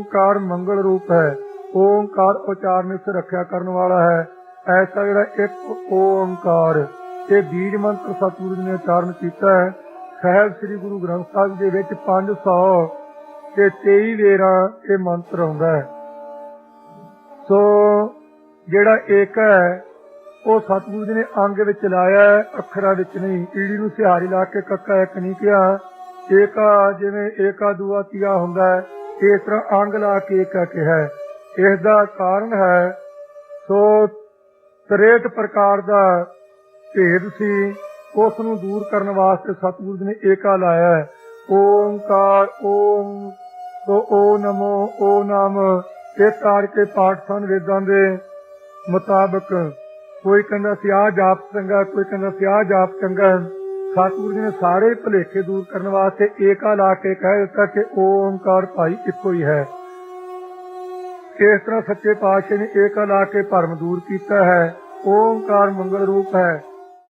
ਓੰਕਾਰ ਮੰਗਲ ਰੂਪ ਹੈ। ਓੰਕਾਰ ਉਚਾਰਨ ਇਸ ਰੱਖਿਆ ਕਰਨ ਵਾਲਾ ਹੈ। ਐਸਾ ਜਿਹੜਾ ਇੱਕ ਓੰਕਾਰ ਇਹ ਬੀਜ ਮੰਤਰ ਸਤਿਗੁਰੂ ਜੀ ਨੇ ਉਚਾਰਨ ਕੀਤਾ ਹੈ। ਸਾਹਿਬ ਸ੍ਰੀ ਗੁਰੂ ਗ੍ਰੰਥ ਸਾਹਿਬ ਦੇ ਵਿੱਚ 500 ਤੇ 23 ਵੇਰਾ ਇਹ ਮੰਤਰ ਆਉਂਦਾ ਹੈ। ਸੋ ਜਿਹੜਾ ਏਕ ਹੈ, ਉਹ ਸਤਿਗੁਰੂ ਜੀ ਨੇ ਅੰਗ ਵਿੱਚ ਲਾਇਆ ਹੈ, ਅੱਖਰਾਂ ਵਿੱਚ ਨਹੀਂ। ਈੜੀ ਨੂੰ ਸਿਹਾਰੀ ਲਾ ਕੇ ਕੱਕਾ ਇੱਕ ਨਹੀਂ ਕਿਹਾ। ਏਕਾ ਜਿਵੇਂ ਏਕਾ, ਦੂਆ ਤੀਆ ਹੁੰਦਾ ਹੈ। ਇਸ ਤਰ੍ਹਾਂ ਅੰਗ ਲਾ ਕੇ ਏਕਾ ਹੈ। ਇਸ ਦਾ ਕਾਰਨ ਹੈ, ਸੋ 63 ਪ੍ਰਕਾਰ ਦਾ ਭੇਦ ਸੀ। ਉਸ ਨੂੰ ਦੂਰ ਕਰਨ ਵਾਸਤੇ ਸਤਿਗੁਰੂ ਜੀ ਨੇ ਏਕਾ ਲਾਇਆ ਹੈ। ਓੰਕਾਰ, ਓਮ, ਸੋ ਓ ਨਮੋ, ਓ ਨਾਮ, ਇਹ ਤਾਰ ਕੇ ਪਾਠ ਸਨ ਵੇਦਾਂ ਦੇ ਮੁਤਾਬਕ। ਕੋਈ ਕਹਿੰਦਾ ਸਿਆ ਜਾਪ ਚੰਗਾ, ਕੋਈ ਕਹਿੰਦਾ ਸਿਆ ਜਾਪ ਚੰਗਾ। ਸਤਿਗੁਰੂ ਜੀ ਨੇ ਸਾਰੇ ਭੁਲੇਖੇ ਦੂਰ ਕਰਨ ਵਾਸਤੇ ਏਕਾ ਲਾ ਕੇ ਕਹਿ ਦਿੱਤਾ ਕਿ ਓਮਕਾਰ ਭਾਈ ਇੱਕੋ ਹੀ ਹੈ। ਇਸ ਤਰ੍ਹਾਂ ਸੱਚੇ ਪਾਤਸ਼ਾਹ ਨੇ ਏਕਾ ਲਾ ਕੇ ਭਰਮ ਦੂਰ ਕੀਤਾ ਹੈ। ਓਮਕਾਰ ਮੰਗਲ ਰੂਪ ਹੈ।